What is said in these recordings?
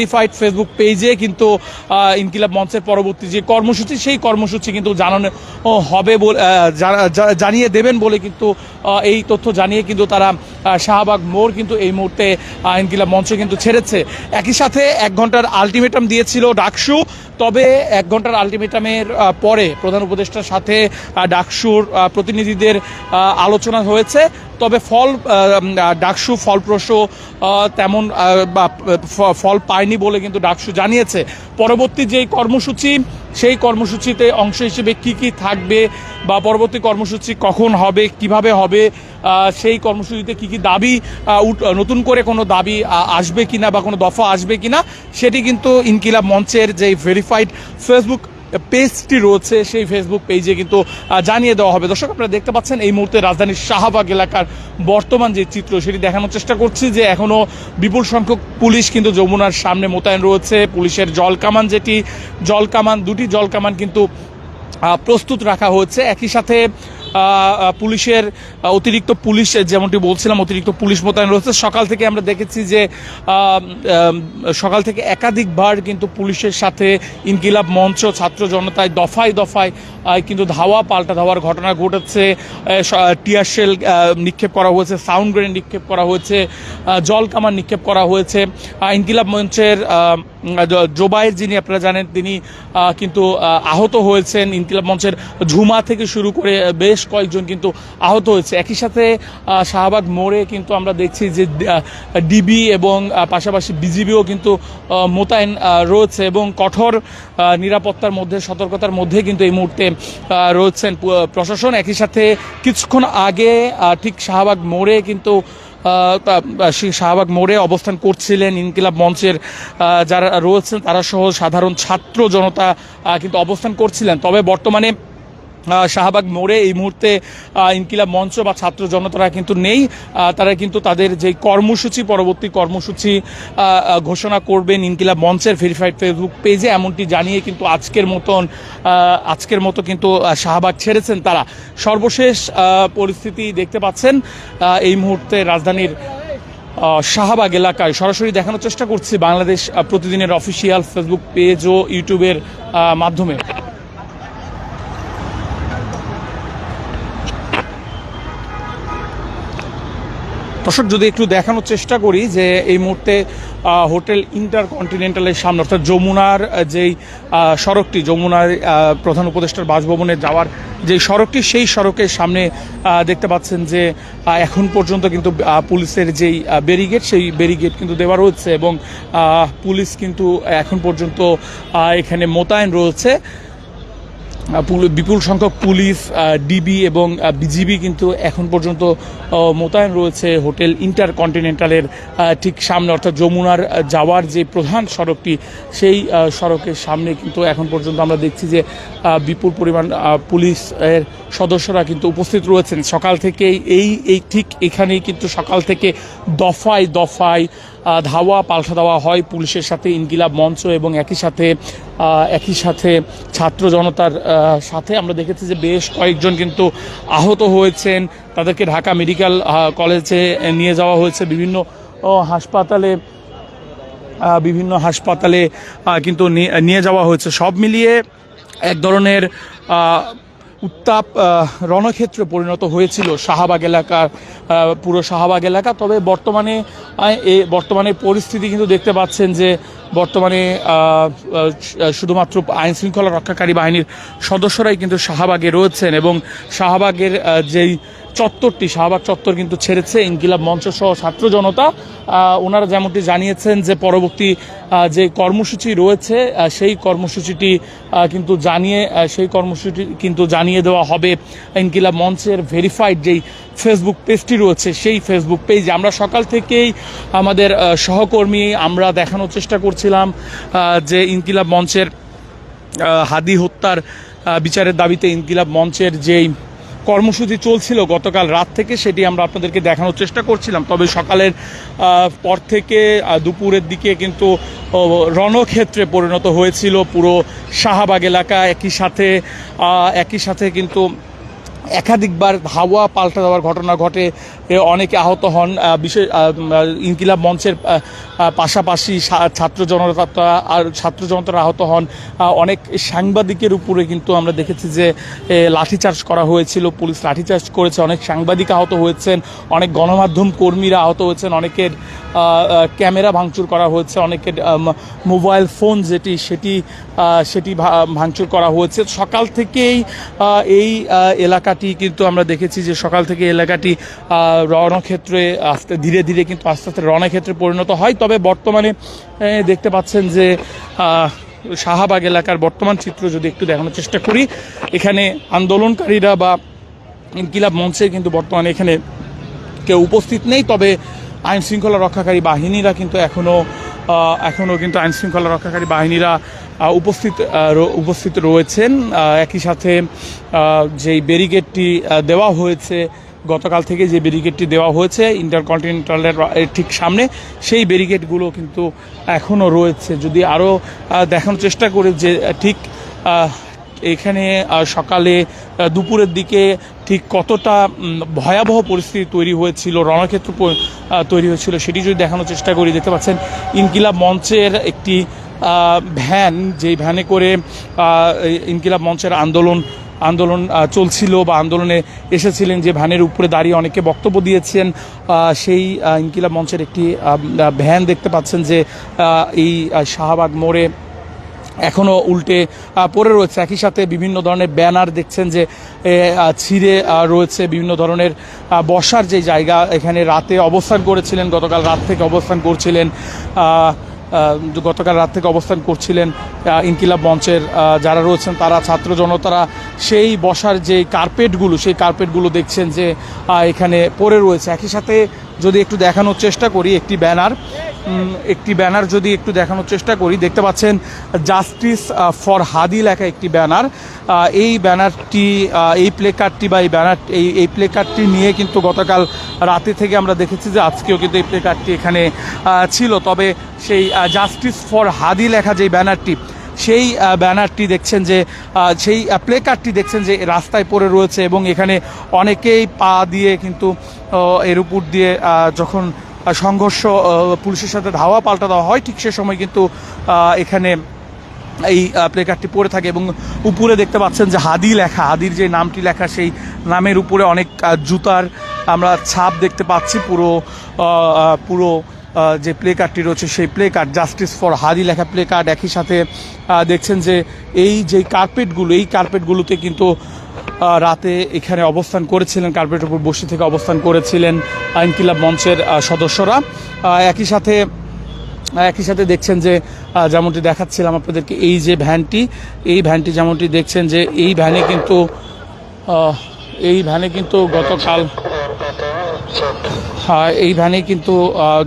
Verified Facebook পেজে কিন্তু ইনকিলাব মঞ্চের পরবর্তী যে কর্মসূচি, সেই কর্মসূচি কিন্তু জানানো হবে বলে জানিয়ে দেবেন বলে কিন্তু এই তথ্য জানিয়ে কিন্তু তারা শাহবাগ মোড় কিন্তু এই মুহূর্তে ইনকিলাব মঞ্চ কিন্তু ছেড়েছে। একই সাথে এক ঘণ্টার আলটিমেটাম দিয়েছিল ডাকসু, তবে এক ঘণ্টার আলটিমেটামের পরে প্রধান উপদেষ্টার সাথে ডাকসুর প্রতিনিধিদের আলোচনা হয়েছে। তবে ফল ডাকসু, ফলপ্রসূ তেমন ফল পায়নি বলে কিন্তু ডাকসু জানিয়েছে। পরবর্তী যেই কর্মসূচি, সেই কর্মসূচিতে অংশ হিসেবে কি কি থাকবে বা পরবর্তী কর্মসূচি কখন হবে, কীভাবে হবে সেই কর্মসূচিতে কি কি দাবি নতুন করে কোনো দাবি আসবে কিনা বা কোনো দফা আসবে কিনা, সেটি কিন্তু ইনকিলাব মঞ্চের যেই ভেরিফাইড ফেসবুক পেজটি রয়েছে সেই ফেসবুক পেজে কিন্তু জানিয়ে দেওয়া হবে। দর্শক, আপনারা দেখতে পাচ্ছেন এই মুহূর্তে রাজধানীর শাহবাগ এলাকার বর্তমান যে চিত্র, সেটি দেখানোর চেষ্টা করছি যে এখনও বিপুল সংখ্যক পুলিশ কিন্তু যমুনার সামনে মোতায়েন রয়েছে। পুলিশের জল কামান যেটি জল কামান দুটি জল কামান কিন্তু প্রস্তুত রাখা হয়েছে। একই সাথে পুলিশের অতিরিক্ত পুলিশ, যেমনটি বলছিলাম, অতিরিক্ত পুলিশ মোতায়েন রয়েছে। সকাল থেকে আমরা দেখেছি যে সকাল থেকে একাধিকবার কিন্তু পুলিশের সাথে ইনকিলাব মঞ্চ, ছাত্র জনতায় দফায় দফায় কিন্তু ধাওয়া, পাল্টা ধাওয়ার ঘটনা ঘটেছে। টিয়ার শেল নিক্ষেপ করা হয়েছে, সাউন্ড গ্রেনেড নিক্ষেপ করা হয়েছে জল কামান নিক্ষেপ করা হয়েছে। ইনকিলাব মঞ্চের জোবায়ের যিনি আপনারা জানেন, তিনি কিন্তু আহত হয়েছেন ইনকিলাব মঞ্চের ঝুমা থেকে শুরু করে বেশ কয়েকজন কিন্তু আহত হয়েছে। একই সাথে শাহবাগ মোড়ে কিন্তু আমরা দেখছি যে ডিবি এবং পাশাপাশি বিজিবিও কিন্তু মোতায়েন রয়েছে এবং কঠোর নিরাপত্তার মধ্যে, সতর্কতার মধ্যে কিন্তু এই মুহূর্তে রয়েছেন। প্রশাসন একই সাথে কিছুক্ষণ আগে ঠিক শাহবাগ মোড়ে কিন্তু শাহবাগ মোড়ে অবস্থান করছিলেন ইনকিলাব মঞ্চের যারা রয়েছেন তারা সহ সাধারণ ছাত্র জনতা কিন্তু অবস্থান করছিলেন। তবে বর্তমানে শাহবাগ মোড়ে এই মুহূর্তে ইনকিলাব মঞ্চ বা ছাত্র জনতারা কিন্তু নেই। তারা কিন্তু তাদের যে কর্মসূচি, পরবর্তী কর্মসূচি ঘোষণা করবেন ইনকিলাব মঞ্চের ভেরিফাইড ফেসবুক পেজে এমনটি জানিয়ে কিন্তু আজকের মতন আজকের মতো কিন্তু শাহবাগ ছেড়েছেন তারা। সর্বশেষ পরিস্থিতি দেখতে পাচ্ছেন এই মুহূর্তে রাজধানীর শাহবাগ এলাকায়। সরাসরি দেখানোর চেষ্টা করছি বাংলাদেশ প্রতিদিনের অফিসিয়াল ফেসবুক পেজ ও ইউটিউবের মাধ্যমে। দর্শক, যদি একটু দেখানোর চেষ্টা করি যে এই মুহূর্তে হোটেল ইন্টারকন্টিনেন্টালের সামনে, অর্থাৎ যমুনার যেই সড়কটি, যমুনার প্রধান উপদেষ্টার বাসভবনে যাওয়ার যে সড়কটি, সেই সড়কের সামনে দেখতে পাচ্ছেন যে এখন পর্যন্ত কিন্তু পুলিশের যেই ব্যারিগেড, সেই ব্যারিগেড কিন্তু দেওয়া রয়েছে এবং পুলিশ কিন্তু এখন পর্যন্ত এখানে মোতায়েন রয়েছে। বিপুল সংখ্যক পুলিশ ডিবি এবং বিজিবি কিন্তু এখন পর্যন্ত মোতায়েন রয়েছে হোটেল ইন্টারকন্টিনেন্টালের কন্টিনেন্টালের ঠিক সামনে। অর্থাৎ যমুনার যাওয়ার যে প্রধান সড়কটি, সেই সড়কের সামনে কিন্তু এখন পর্যন্ত আমরা দেখছি যে বিপুল পরিমাণ পুলিশের সদস্যরা কিন্তু উপস্থিত রয়েছেন। সকাল থেকেই এই এই ঠিক এখানেই কিন্তু সকাল থেকে দফায় দফায় ধাওয়া পাল্টা দেওয়া হয় পুলিশের সাথে, ইনকিলাব মঞ্চ এবং একই সাথে একই সাথে ছাত্র জনতার সাথে। আমরা দেখেছি যে বেশ কয়েকজন কিন্তু আহত হয়েছেন। তাদেরকে ঢাকা মেডিকেল কলেজে নিয়ে যাওয়া হয়েছে। বিভিন্ন হাসপাতালে বিভিন্ন হাসপাতালে কিন্তু নিয়ে যাওয়া হয়েছে। সব মিলিয়ে এক ধরনের উত্তাপ রণক্ষেত্রে পরিণত হয়েছিল শাহবাগ এলাকা পুরো শাহবাগ এলাকা। তবে বর্তমানে এ বর্তমানে পরিস্থিতি কিন্তু দেখতে পাচ্ছেন যে বর্তমানে শুধুমাত্র আইন শৃঙ্খলা রক্ষাকারী বাহিনীর সদস্যরাই কিন্তু শাহবাগে রয়েছেন এবং শাহবাগের যেই চত্বরটি, শাহবাগ চত্বর কিন্তু ছেড়েছে, ইনকিলাব মঞ্চ সহ ছাত্র জনতা। ওনারা যেমনটি জানিয়েছেন যে পরবর্তী যে কর্মসূচি রয়েছে সেই কর্মসূচিটি কিন্তু জানিয়ে সেই কর্মসূচি কিন্তু জানিয়ে দেওয়া হবে। ইনকিলাব মঞ্চের ভেরিফাইড যেই ফেসবুক পেজটি রয়েছে, সেই ফেসবুক পেজ আমরা সকাল থেকেই আমাদের সহকর্মী আমরা দেখানোর চেষ্টা করছিলাম যে ইনকিলাব মঞ্চের হাদি হত্যার বিচারের দাবিতে ইনকিলাব মঞ্চের যেই কর্মসূচি চলছিল গতকাল রাত থেকে, সেটি আমরা আপনাদেরকে দেখানোর চেষ্টা করছিলাম। তবে সকালের পর থেকে দুপুরের দিকে কিন্তু রণক্ষেত্রে পরিণত হয়েছিল পুরো শাহবাগ এলাকা। একই সাথে একই সাথে কিন্তু একাধিকবার হাওয়া পাল্টা দেওয়ার ঘটনা ঘটে অনেকে আহত হন বিশেষ ইনকিলাব মঞ্চের পাশাপাশি ছাত্র জনতা আর ছাত্র জনতারা আহত হন। অনেক সাংবাদিকের উপরে কিন্তু আমরা দেখেছি যে লাঠিচার্জ করা হয়েছিল, পুলিশ লাঠিচার্জ করেছে, অনেক সাংবাদিক আহত হয়েছেন, অনেক গণমাধ্যম কর্মীরা আহত হয়েছেন, অনেকের ক্যামেরা ভাঙচুর করা হয়েছে, অনেকের মোবাইল ফোন যেটি, সেটি সেটি ভাঙচুর করা হয়েছে। সকাল থেকেই এই এলাকাটি কিন্তু আমরা দেখেছি যে, সকাল থেকে এলাকাটি রণক্ষেত্রে আস্তে ধীরে ধীরে কিন্তু আস্তে আস্তে রণক্ষেত্রে পরিণত হয়। তবে বর্তমানে দেখতে পাচ্ছেন যে শাহবাগ এলাকার বর্তমান চিত্র যদি একটু দেখানোর চেষ্টা করি, এখানে আন্দোলনকারীরা বা ইনকিলাব মঞ্চে কিন্তু বর্তমানে এখানে কেউ উপস্থিত নেই। তবে আইন শৃঙ্খলা রক্ষাকারী বাহিনীরা কিন্তু এখনও এখনও কিন্তু আইন শৃঙ্খলা রক্ষাকারী বাহিনীরা উপস্থিত উপস্থিত রয়েছেন। একই সাথে যেই ব্যারিকেডটি দেওয়া হয়েছে গতকাল থেকে যে ব্যারিকেডটি দেওয়া হয়েছে, ইন্টারকন্টিনেন্টালের ঠিক সামনে, সেই ব্যারিকেডগুলো কিন্তু এখনও রয়েছে। যদি আরও দেখানোর চেষ্টা করি যে ঠিক এখানে সকালে দুপুরের দিকে ঠিক কতটা ভয়াবহ পরিস্থিতি তৈরি হয়েছিল, রণক্ষেত্র তৈরি হয়েছিল, সেটি যদি দেখানোর চেষ্টা করি, দেখতে পাচ্ছেন ইনকিলাব মঞ্চের একটি ভ্যান, যেই ভ্যানে করে ইনকিলাব মঞ্চের আন্দোলন আন্দোলন চলছিল বা আন্দোলনে এসেছিলেন যে ভ্যানের উপরে দাঁড়িয়ে অনেকে বক্তব্য দিয়েছেন সেই ইনকিলাব মঞ্চের একটি ভ্যান দেখতে পাচ্ছেন যে এই শাহবাগ মোড়ে এখনও উল্টে পড়ে রয়েছে। একই সাথে বিভিন্ন ধরনের ব্যানার দেখছেন যে ছিঁড়ে রয়েছে বিভিন্ন ধরনের বসার যে জায়গা, এখানে রাতে অবস্থান করেছিলেন, গতকাল রাত থেকে অবস্থান করছিলেন গতকাল রাত থেকে অবস্থান করছিলেন ইনকিলাব মঞ্চের যারা রয়েছেন তারা, ছাত্র জনতারা, সেই বসার যে কার্পেটগুলো সেই কার্পেটগুলো দেখছেন যে এখানে পড়ে রয়েছে। একই সাথে যদি একটু দেখানোর চেষ্টা করি, একটি ব্যানার একটি ব্যানার যদি একটু দেখানোর চেষ্টা করি, দেখতে পাচ্ছেন জাস্টিস ফর হাদি লেখা একটি ব্যানার। এই ব্যানারটি এই প্লে কার্ডটি বা এই ব্যানার, এই এই প্লে কার্ডটি নিয়ে কিন্তু গতকাল রাতে থেকে আমরা দেখেছি যে আজকেও কিন্তু এই প্লে কার্ডটি এখানে ছিল। তবে সেই জাস্টিস ফর হাদি লেখা যে ব্যানারটি সেই ব্যানারটি দেখছেন যে সেই প্লে কার্ডটি দেখছেন যে রাস্তায় পড়ে রয়েছে এবং এখানে অনেকেই পা দিয়ে কিন্তু এর উপর দিয়ে যখন সংঘর্ষ পুলিশের সাথে ধাওয়া পাল্টা দেওয়া হয়, ঠিক সে সময় কিন্তু এখানে এই প্লে কার্ডটি পড়ে থাকে এবং উপরে দেখতে পাচ্ছেন যে হাদি লেখা, হাদির যে নামটি লেখা সেই নামের উপরে অনেক জুতার আমরা ছাপ দেখতে পাচ্ছি, পুরো পুরো যে প্লে কার্ডটি রয়েছে, সেই play card justice for Hadi লেখা প্লে কার্ড একই সাথে দেখছেন যে এই যে কার্পেটগুলো এই কার্পেটগুলোতে কিন্তু রাতে এখানে অবস্থান করেছিলেন কার্পেটের উপর বসে থেকে অবস্থান করেছিলেন আইন ক্লাব মঞ্চের সদস্যরা। একই সাথে একই সাথে দেখছেন যে যেমনটি দেখাচ্ছিলাম আপনাদেরকে, এই যে ভ্যানটি, এই ভ্যানটি যেমনটি দেখছেন যে, এই ভ্যানে কিন্তু এই ভ্যানে কিন্তু গতকাল এই ভ্যানে কিন্তু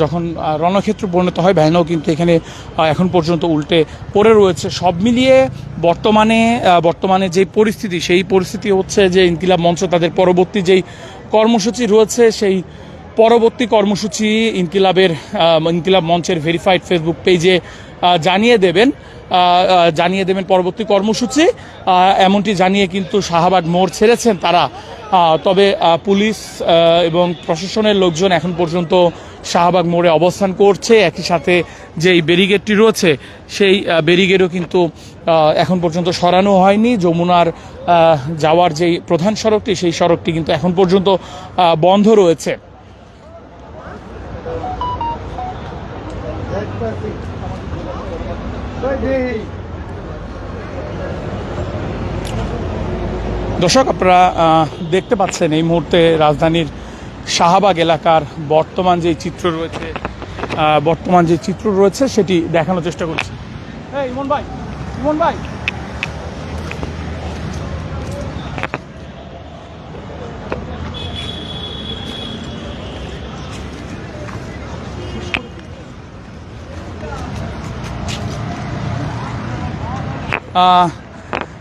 যখন রণক্ষেত্র পরিণত হয়, ভ্যানও কিন্তু এখানে এখন পর্যন্ত উল্টে পড়ে রয়েছে। সব মিলিয়ে বর্তমানে বর্তমানে যে পরিস্থিতি, সেই পরিস্থিতি হচ্ছে যে ইনকিলাব মঞ্চ তাদের পরবর্তী যেই কর্মসূচি রয়েছে, সেই পরবর্তী কর্মসূচি ইনকিলাবের ইনকিলাব মঞ্চের ভেরিফাইড ফেসবুক পেজে জানিয়ে দেবেন। জানিয়ে দেবেন পরবর্তী কর্মসূচি। এমনটি জানিয়ে কিন্তু শাহবাগ মোড় ছেড়েছেন তারা। তবে পুলিশ এবং প্রশাসনের লোকজন এখন পর্যন্ত শাহবাগ মোড়ে অবস্থান করছে। একই সাথে যেই ব্যারিগেডটি রয়েছে, সেই ব্যারিগেডও কিন্তু এখন পর্যন্ত সরানো হয়নি। যমুনার যাওয়ার যেই প্রধান সড়কটি, সেই সড়কটি কিন্তু এখন পর্যন্ত বন্ধ রয়েছে। দর্শক, আপনারা দেখতে পাচ্ছেন এই মুহূর্তে রাজধানীর শাহবাগ এলাকার বর্তমান যে চিত্র রয়েছে বর্তমান যে চিত্র রয়েছে, সেটি দেখানোর চেষ্টা করছি। ইমন ভাই ইমন ভাই।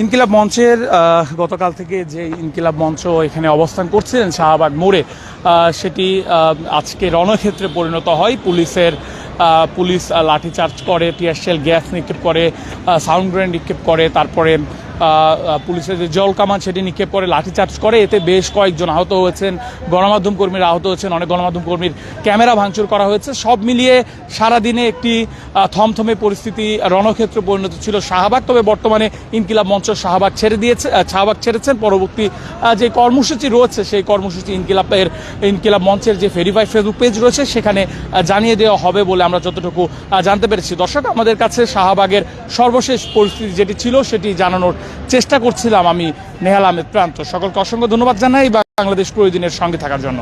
ইনকিলাব মঞ্চের গতকাল থেকে যে ইনকিলাব মঞ্চ এখানে অবস্থান করছিলেন শাহবাগ মোড়ে সেটি আজকে রণক্ষেত্রে পরিণত হয়। পুলিশের পুলিশ লাঠিচার্জ করে, টিয়ারশেল গ্যাস নিক্ষেপ করে সাউন্ড গ্রেন নিক্ষেপ করে, তারপরে পুলিশের যে জল কামান, সেটি নিক্ষেপ করে লাঠিচার্জ করে। এতে বেশ কয়েকজন আহত হয়েছেন। গণমাধ্যম কর্মীরা আহত হয়েছেন। অনেক গণমাধ্যম কর্মীর ক্যামেরা ভাঙচুর করা হয়েছে। সব মিলিয়ে সারাদিনে একটি থমথমে পরিস্থিতি, রণক্ষেত্র পরিণত ছিল শাহবাগ। তবে বর্তমানে ইনকিলাব মঞ্চ শাহবাগ ছেড়ে দিয়েছে শাহবাগ ছেড়েছেন। পরবর্তী যে কর্মসূচি রয়েছে, সেই কর্মসূচি ইনকিলাবের, ইনকিলাব মঞ্চের যে ভেরিফাইড ফেসবুক পেজ রয়েছে, সেখানে জানিয়ে দেওয়া হবে বলে আমরা যতটুকু জানতে পেরেছি। দর্শক, আমাদের কাছে শাহবাগের সর্বশেষ পরিস্থিতি যেটি ছিল, সেটি জানানোর চেষ্টা করছিলাম আমি নেহাল আহমেদ প্রান্ত। সকলকে অসংখ্য ধন্যবাদ জানাই বাংলাদেশ প্রয়োজনের সঙ্গে থাকার জন্য।